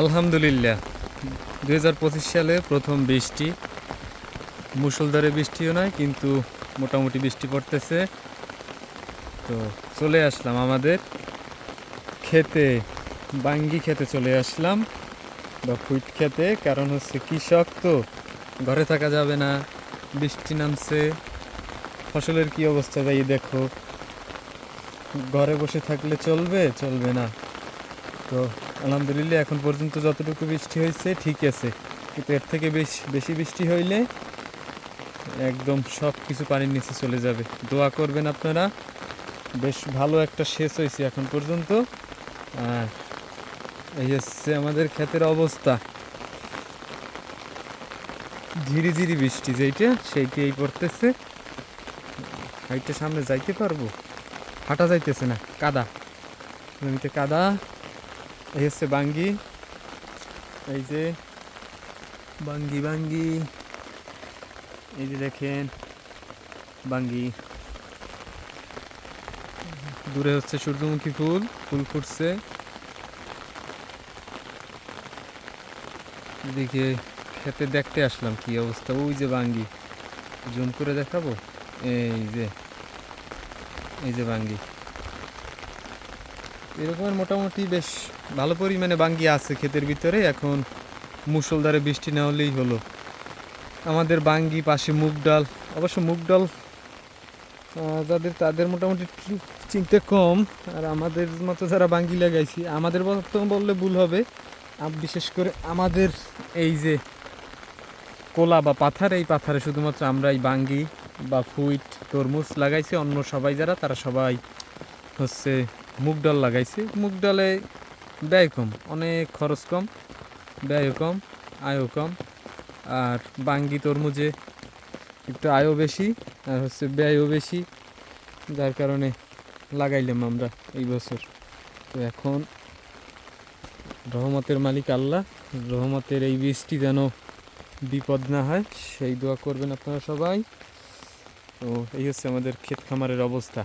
আলহামদুলিল্লাহ। দু হাজার পঁচিশ সালে প্রথম বৃষ্টি। মুষলধারে বৃষ্টিও নয় কিন্তু মোটামুটি বৃষ্টি পড়তেছে। তো চলে আসলাম আমাদের খেতে, বাঙ্গি খেতে চলে আসলাম, বা ফুট খেতে, কারণ হচ্ছে কৃষক তো ঘরে থাকা যাবে না, বৃষ্টি নামছে, ফসলের কি অবস্থা যাই দেখো। ঘরে বসে থাকলে চলবে চলবে না। তো আলহামদুলিল্লাহ, এখন পর্যন্ত যতটুকু বৃষ্টি হয়েছে ঠিক আছে। কিন্তু এর থেকে বেশি বেশি বৃষ্টি হইলে একদম সব কিছু পানির নিচে চলে যাবে। দোয়া করবেন আপনারা। বেশ ভালো একটা শেষ হয়েছে এখন পর্যন্ত। আর এই হচ্ছে আমাদের ক্ষেতের অবস্থা। ঝিরি ঝিরি বৃষ্টি যেইটা, সেইটি এই পড়তেছে। হাইটে সামনে যাইতে পারব? হাঁটা যাইতেছে না, কাদা। জমিতে কাদা। এই হচ্ছে বাঙ্গি। এই যে বাঙ্গি বাঙ্গি। এই যে দেখেন বাঙ্গি। দূরে হচ্ছে সূর্যমুখী ফুল ফুল ফুটছে। এদিকে খেতে দেখতে আসলাম, কি অবস্থা? ওই যে বাঙ্গি। জুম করে দেখাবো? এই যে এই যে বাঙ্গি। এরকমের মোটামুটি বেশ ভালো পরিমাণে বাঙ্গি আছে ক্ষেতের ভিতরে। এখন মুষলধারে বৃষ্টি না হলেই হলো। আমাদের বাঙ্গি, পাশে মুগ ডাল। অবশ্য মুগ ডাল যাদের, তাদের মোটামুটি চিনতে কম। আর আমাদের মতো যারা বাঙ্গি লাগাইছি, আমাদের বললে ভুল হবে। বিশেষ করে আমাদের এই যে কোলা বা পাথার, এই পাথারে শুধুমাত্র আমরা এই বাঙ্গি বা ফুইট তরমুজ লাগাইছি। অন্য সবাই যারা, তারা সবাই হচ্ছে মুগ ডাল লাগাইছি। মুগ ডালে ব্যয় কম, অনেক খরচ কম, ব্যয়ও কম, আয়ও কম। আর বাঙ্গি তরমুজে একটু আয়ও বেশি, আর হচ্ছে ব্যয়ও বেশি। যার কারণে লাগাইলাম আমরা এই বছর। তো এখন রহমতের মালিক আল্লাহ, রহমতের এই বৃষ্টি যেন বিপদ না হয়, সেই দোয়া করবেন আপনারা সবাই। তো এই হচ্ছে আমাদের ক্ষেত খামারের অবস্থা।